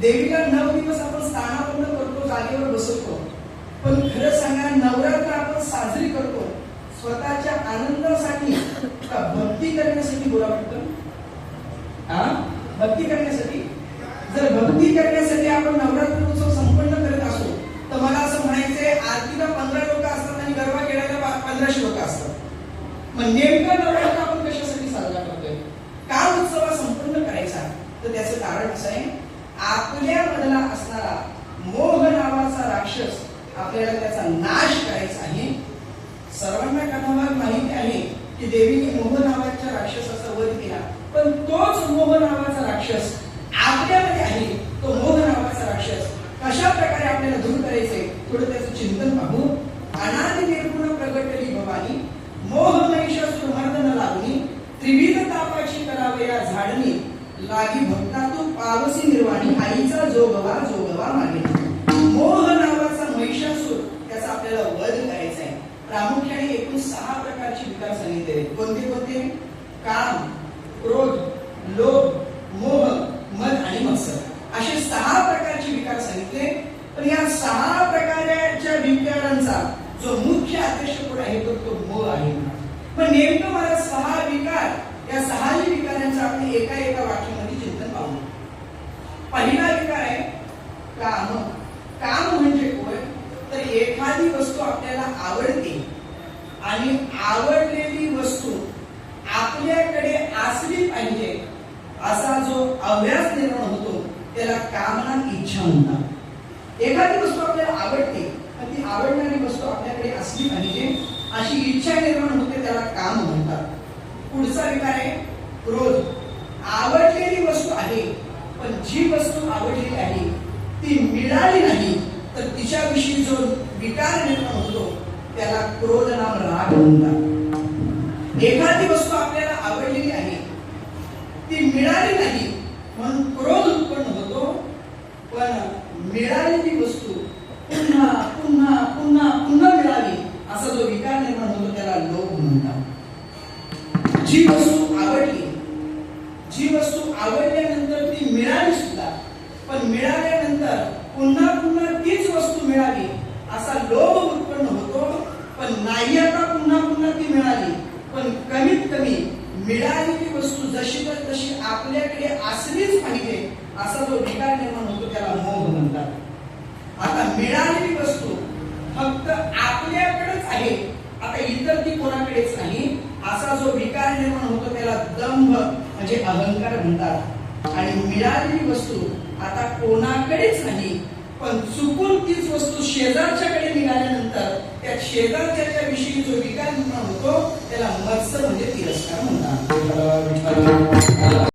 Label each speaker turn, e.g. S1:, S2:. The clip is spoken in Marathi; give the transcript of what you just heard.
S1: देवीला नऊ दिवस आपण स्थानापन्न करतो जागेवर बसवतो. पण खरं सांगा नवरात्र आपण साजरी करतो. स्वतःच्या आनंदासाठी का भक्ती करण्यासाठी बोला वाटतं हा? भक्ती करण्यासाठी? जर भक्ती करण्यासाठी आपण नवरात्र उत्सव संपन्न करत असो तर मला असं म्हणायचंय आरतीला पंधरा लोक असतात आणि गरबा खेळायला पंधराशे लोक असतात. मग नेमकं नवरात्र आपण कशासाठी साजरा करतोय? का उत्सव हा संपन्न करायचा? तर त्याचं कारण असं आहे आपल्या मधला असणारा मोह नावाचा राक्षस आपल्याला त्याचा नाश करायचा आहे. सर्वांना कथाभाग माहिती आहे की देवीने मोह नावाच्या राक्षसाचा वध केला. पण तोच मोह नावाचा राक्षस आपल्यामध्ये आहे. तो मोह नावाचा राक्षस कशा प्रकारे आपल्याला दूर करायचे थोडं त्याचं चिंतन पाहू. अनादि निर्गुण प्रगटली भवानी मोह महिषासुर मर्दन लागणी त्रिविध तापाची करावया झाडणी लागी भक्ता तू पावसी निर्वाणी आईचा जोगवा जोगवा मागे मोह नावाचा महिषासूर त्याचा आपल्याला वध करायचा आहे. प्रामुख्याने एकूण सहा प्रकारचे विकार सांगितले कोणते कोणते? काम क्रोध लोभ मोह मन आणि मत्सर. असे सहा प्रकारचे विकार सांगितले. पण या सहा प्रकारच्या विकारांचा जो मुख्य आदेश कोण आहे? तो तो मोह आहे. पण नेमकं मला सहा विकार या सहाही विकारांचं आपण एका एका वाक्यामध्ये चिंतन पाहू पहिला विकार आहे काम. काम म्हणजे कोण? तर एखादी वस्तू आपल्याला आवडते आणि आवडलेली वस्तू आपल्याकडे असली पाहिजे असा जो अभ्यास निर्माण होतो त्याला कामना इच्छा म्हणतात. एखादी वस्तू आपल्याला आवडते पण ती आवडणारी वस्तू आपल्याकडे असली पाहिजे अशी इच्छा निर्माण होते त्याला काम म्हणतात. क्रोध. आवडलेली वस्तू आहे पण जी वस्तू आवडलेली आहे ती मिळाली नाही तर तिच्याविषयी जो विकार निर्माण होतो त्याला क्रोध नाम राग म्हणतात. एखादी वस्तू आपल्याला आवडलेली आहे ती मिळाली नाही म्हणून क्रोध उत्पन्न होतो पण मिळालेली वस्तू पुन्हा पुन्हा पुन्हा पुन्हा मिळावी असा जो विकार निर्माण होतो त्याला लोभ म्हणतात. जी वस्तू आवडली जी वस्तू आवडल्यानंतर ती मिळाली सुद्धा. पण मिळाल्यानंतर पुन्हा पुन्हा तीच वस्तू मिळावी असा लोभ उत्पन्न होतो पण नाही आता पुन्हा पुन्हा ती मिळाली. पण कमीत कमी मिळालेली वस्तू जशी तर तशी आपल्याकडे असलीच पाहिजे असा जो विकार निर्माण होतो त्याला मोह म्हणतात. आता मिळालेली वस्तू फक्त आपल्याकडेच आहे आता इतर ती कोणाकडेच नाही असा जो विकार निर्माण होतो त्याला दंभ म्हणजे अहंकार म्हणतात. आणि मिळालेली वस्तू आता कोणाकडेच नाही पण चुकून तीच वस्तू शेजारच्याकडे निघाल्यानंतर त्या शेजारच्या विषयी जो विकार निर्माण होतो त्याला मत्सर म्हणजे तिरस्कार म्हणतात.